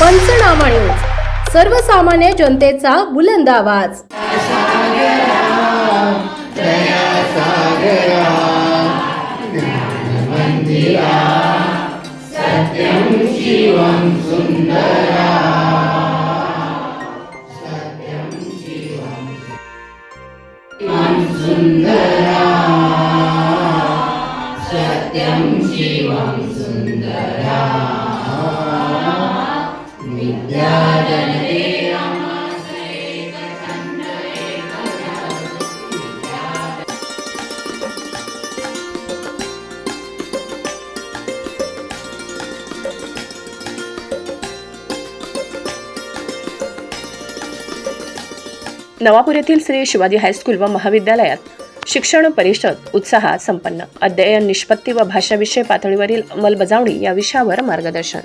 पंचनामा न्यूज. सर्वसामान्य जनतेचा बुलंद आवाज. नवापूर येथील श्री शिवाजी हायस्कूल व महाविद्यालयात शिक्षण परिषद उत्साहात संपन्न. अध्ययन निष्पत्ती व भाषाविषय पातळीवरील अंमलबजावणी या विषयावर मार्गदर्शन.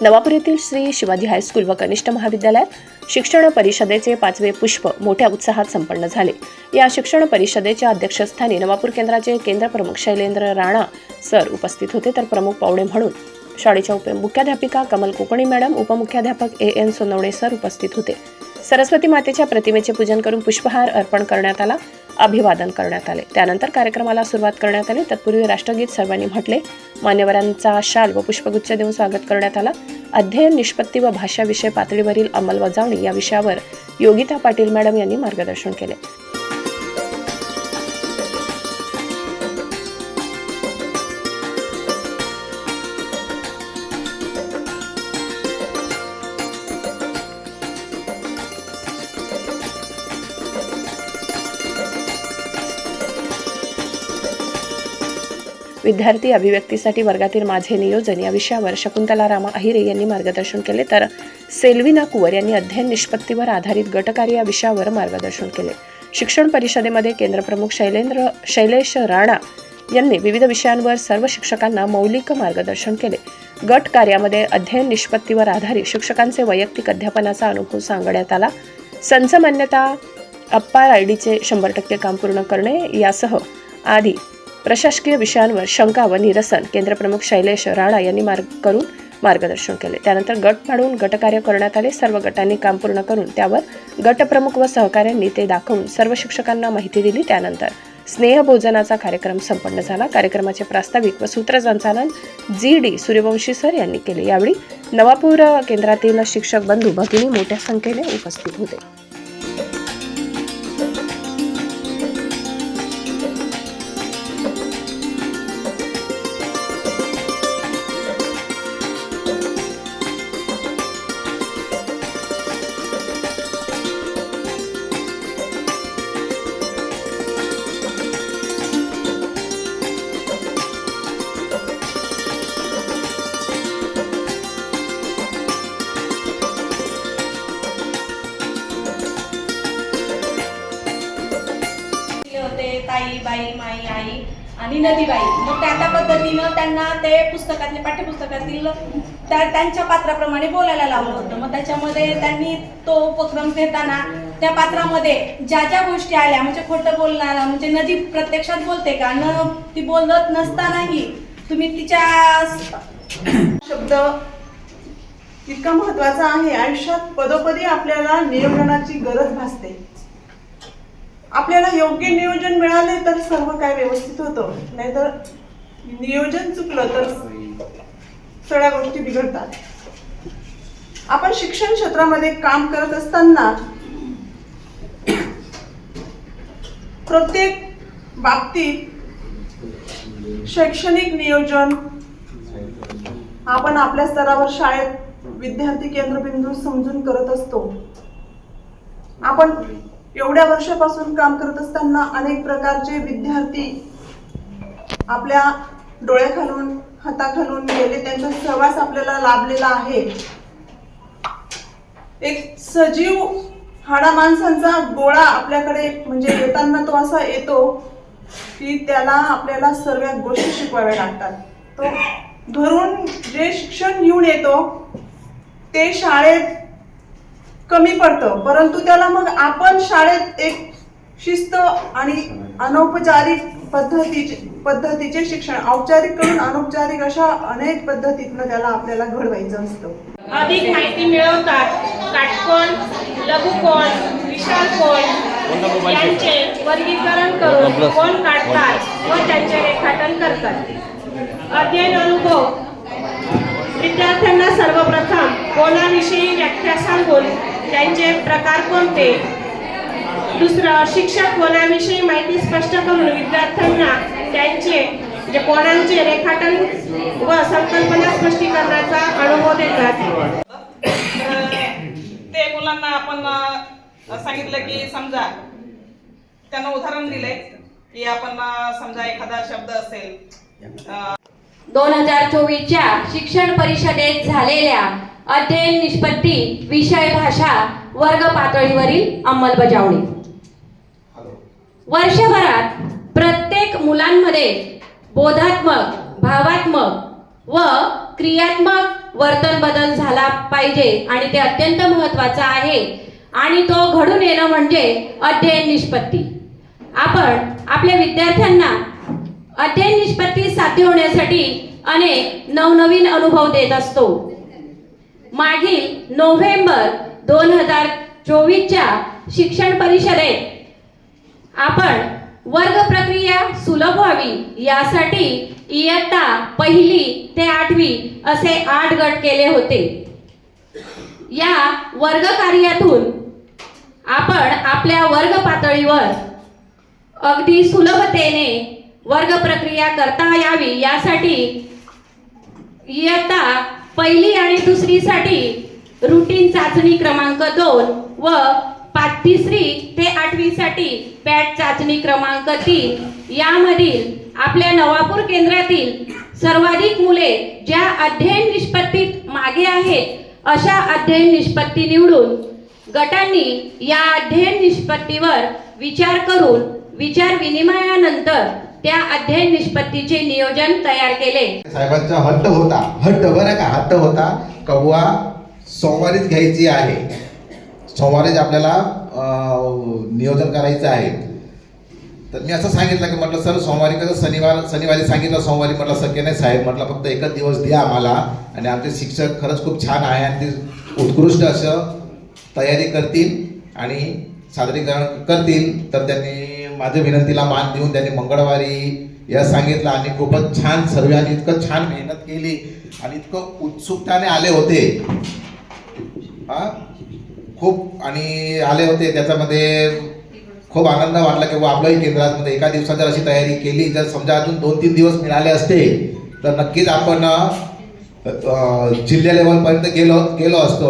नवापूर येथील श्री शिवाजी हायस्कूल व कनिष्ठ महाविद्यालयात शिक्षण परिषदेचे पाचवे पुष्प मोठ्या उत्साहात संपन्न झाले. या शिक्षण परिषदेच्या अध्यक्षस्थानी नवापूर केंद्राचे केंद्र प्रमुख शैलेंद्र राणा सर उपस्थित होते. तर प्रमुख पाहुणे म्हणून शाळेच्या उप मुख्याध्यापिका कमल कोकणी मॅडम उपमुख्याध्यापक ए एन सोनवणे सर उपस्थित होते. सरस्वती मातेच्या प्रतिमेचे पूजन करून पुष्पहार अर्पण करण्यात आला अभिवादन करण्यात आले. त्यानंतर कार्यक्रमाला सुरुवात करण्यात आली. तत्पूर्वी राष्ट्रगीत सर्वांनी म्हटले मान्यवरांचा शाल व पुष्पगुच्छ देऊन स्वागत करण्यात आला. अध्ययन निष्पत्ती व भाषा विषय पातळीवरील अंमलबजावणी या विषयावर योगिता पाटील मॅडम यांनी मार्गदर्शन केले. विद्यार्थी अभिव्यक्तीसाठी वर्गातील माझे नियोजन या विषयावर शकुंतला रामा अहिरे यांनी मार्गदर्शन केले तर सेल्विना कुवर यांनी अध्ययन निष्पत्तीवर आधारित गटकार्य या विषयावर मार्गदर्शन केले. शिक्षण परिषदेमध्ये केंद्रप्रमुख शैलेंद्र शैलेश राणा यांनी विविध विषयांवर सर्व शिक्षकांना मौलिक मार्गदर्शन केले. गट कार्यामध्ये अध्ययन निष्पत्तीवर आधारित शिक्षकांचे वैयक्तिक अध्यापनाचा अनुभव सांगण्यात आला. संच मान्यता आय डीचे शंभर टक्के काम पूर्ण करणे यासह आदी प्रशासकीय विषयांवर शंका व निरसन केंद्रप्रमुख शैलेश राणा यांनी मार्ग करून मार्गदर्शन केले. त्यानंतर गट पाडून गटकार्य करण्यात आले. सर्व गटांनी काम पूर्ण करून त्यावर गटप्रमुख व सहकाऱ्यांनी ते दाखवून सर्व शिक्षकांना माहिती दिली. त्यानंतर स्नेहभोजनाचा कार्यक्रम संपन्न झाला. कार्यक्रमाचे प्रास्ताविक व सूत्रसंचालन जी डी सूर्यवंशी सर यांनी केले. यावेळी नवापूर केंद्रातील शिक्षक बंधू भगिनी मोठ्या संख्येने उपस्थित होते. ताई बाई माई आई आणि नदीबाई. मग त्या त्या पद्धतीनं त्यांना ते पुस्तकातले पाठ्यपुस्तकातील त्या त्यांच्या पात्राप्रमाणे बोलायला लावलं होतं. मग त्याच्यामध्ये त्यांनी तो उपक्रम घेताना त्या पात्रामध्ये ज्या ज्या गोष्टी आल्या म्हणजे खोटं बोलणारा म्हणजे नदी प्रत्यक्षात बोलते का? न ती बोलत नसतानाही तुम्ही तिच्या शब्द इतका महत्त्वाचा आहे. आयुष्यात पदोपदी आपल्याला नियोजनाची गरज भासते. आपल्याला योग्य नियोजन मिळाले तर सर्व काय व्यवस्थित होतं. नाहीतर नियोजन चुकलं तर सगळ्या गोष्टी बिघडतात. आपण शिक्षण क्षेत्रामध्ये काम करत असताना प्रत्येक बाबतीत शैक्षणिक नियोजन आपण आपल्या स्तरावर शाळेत विद्यार्थी केंद्रबिंदू समजून करत असतो. आपण एवढ्या वर्षापासून काम करत असताना अनेक प्रकारचे विद्यार्थी आपल्या डोळ्याखालून हाताखालून गेले त्यांचा सहवास आपल्याला लाभलेला आहे. एक सजीव हाडा माणसांचा गोळा आपल्याकडे म्हणजे येताना तो असा येतो की त्याला आपल्याला सर्व गोष्टी शिकवाव्या लागतात. तो घरून जे शिक्षण घेऊन येतो ते शाळेत कमी पडतं. परंतु त्याला मग आपण शाळेत एक शिस्त आणि अनौपचारिक पद्धतीचे पद्धतीचे शिक्षण औपचारिक करून अनौपचारिक अशा अनेक पद्धतीतनं त्याला आपल्याला घडवायचं असतं. अधिक माहिती मिळवतात काटकोण लघुकोण विशाल कोण यांचे वर्गीकरण करून कोण काढतात व त्यांचे रेखाटन करतात. अध्ययन अनुभव. विद्यार्थ्यांना सर्वप्रथम कोणाविषयी व्याख्या सांगून त्यांचे प्रकार कोणते? दुसरं शिक्षक कोणाविषयी माहिती स्पष्ट करून विद्यार्थ्यांना त्यांचे जे कोणांचे रेखाटन व संकल्पना स्पष्टीकरणाचा अनुभव देतात. ते मुलांना आपण सांगितलं की समजा त्यांना उदाहरण दिले की आपण समजा एखादा शब्द असेल दोन हजार चोवीसच्या शिक्षण परिषदेत झालेल्या अध्ययन निष्पत्ती विषय भाषा वर्ग पातळीवरील अंमलबजावणी. वर्षभरात प्रत्येक मुलांमध्ये बोधात्मक भावात्मक व क्रियात्मक वर्तन बदल झाला पाहिजे आणि ते अत्यंत महत्वाचं आहे आणि तो घडून येणं म्हणजे अध्ययन निष्पत्ती. आपण आपल्या विद्यार्थ्यांना अध्ययन निष्पत्ती साध्य होण्यासाठी अनेक नवनवीन अनुभव देत असतो. मागील नोव्हेंबर दोन हजार चोवीसच्या शिक्षण परिषदेत आपण वर्ग प्रक्रिया सुलभ व्हावी यासाठी इयत्ता पहिली ते आठवी असे आठ गट केले होते. या वर्ग कार्यातून आपण आपल्या वर्ग पातळीवर अगदी सुलभतेने वर्ग प्रक्रिया करता यावी यासाठी इयत्ता पहिली आणि दुसरीसाठी रुटीन चाचणी क्रमांक दोन व पाच तिसरी ते आठवीसाठी पॅट चाचणी क्रमांक तीन. यामधील आपल्या नवापूर केंद्रातील सर्वाधिक मुले ज्या अध्ययन निष्पत्तीत मागे आहेत अशा अध्ययन निष्पत्ती निवडून गटांनी या अध्ययन निष्पत्तीवर विचार करून विचार विनिमयानंतर त्या अध्ययन निष्पत्तीचे नियोजन तयार केले. साहेबांचा हट्ट होता. हट्ट बरं का? हट्ट होता. कव्वा सोमवारीच घ्यायची आहे. सोमवारीच आपल्याला नियोजन करायचं आहे. तर मी असं सांगितलं की म्हटलं सर सोमवारी कसं शनिवार शनिवारी सांगितलं सोमवारी म्हटलं शक्य नाही. साहेब म्हटलं फक्त एकच दिवस द्या आम्हाला. आणि आमचे शिक्षक खरंच खूप छान आहे आणि ते उत्कृष्ट असं तयारी करतील आणि सादरीकरण करतील. तर त्यांनी माझ्या विनंतीला मान देऊन त्यांनी मंगळवारी या सांगितलं आणि खूपच छान सर्वांनी इतकं छान मेहनत केली आणि इतकं उत्सुकताने आले होते. हा खूप आणि आले होते. त्याच्यामध्ये खूप आनंद वाटला की बुवा आपल्याही केंद्रामध्ये एका दिवसात जर अशी तयारी केली जर समजा अजून दोन तीन दिवस मिळाले असते तर नक्कीच आपण जिल्हा लेवलपर्यंत गेलो गेलो असतो.